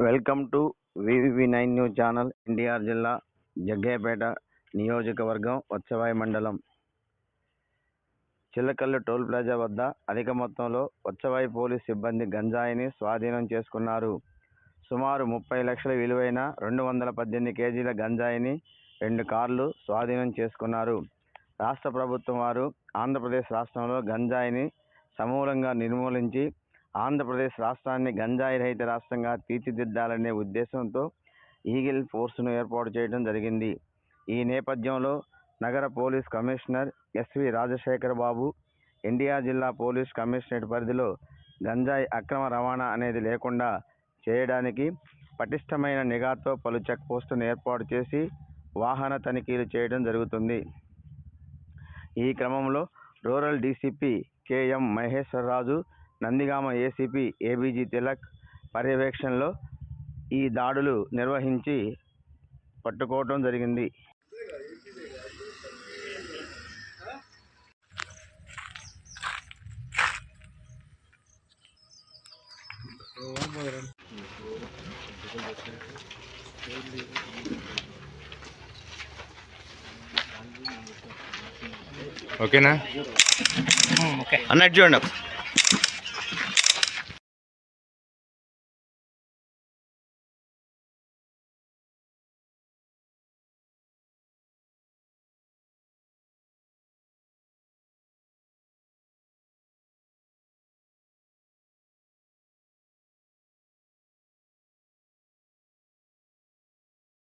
Welcome to VVV nine news channel NTR జిల్లా జగ్గయ్యపేట నియోజకవర్గం వత్సవాయి మండలం. చిల్లకల్లు టోల్ ప్లాజా వద్ద అధిక మొత్తంలో వత్సవాయి పోలీస్ సిబ్బంది గంజాయిని స్వాధీనం చేసుకున్నారు. సుమారు ముప్పై లక్షల విలువైన రెండు వందల పద్దెనిమిది కేజీల గంజాయిని రెండు కార్లు స్వాధీనం చేసుకున్నారు. రాష్ట్ర ప్రభుత్వం వారు ఆంధ్రప్రదేశ్ రాష్ట్రంలో గంజాయిని సమూలంగా నిర్మూలించి ఆంధ్రప్రదేశ్ రాష్ట్రాన్ని గంజాయి రహిత రాష్ట్రంగా తీర్చిదిద్దాలనే ఉద్దేశంతో ఈగిల్ ఫోర్స్ను ఏర్పాటు చేయడం జరిగింది. ఈ నేపథ్యంలో నగర police commissioner SV Rajasekhar Babu India జిల్లా పోలీస్ కమిషనరేట్ పరిధిలో గంజాయి అక్రమ రవాణా అనేది లేకుండా చేయడానికి పటిష్టమైన నిఘాతో పలు చెక్ పోస్టులను ఏర్పాటు చేసి వాహన తనిఖీలు చేయడం జరుగుతుంది. ఈ క్రమంలో rural DCP KM Maheswararaju Nandigama ACP ABG Tilak పర్యవేక్షణలో ఈ దాడులు నిర్వహించి పట్టుకోవడం జరిగింది. ఓకేనా? అన్నట్టు చూడండి.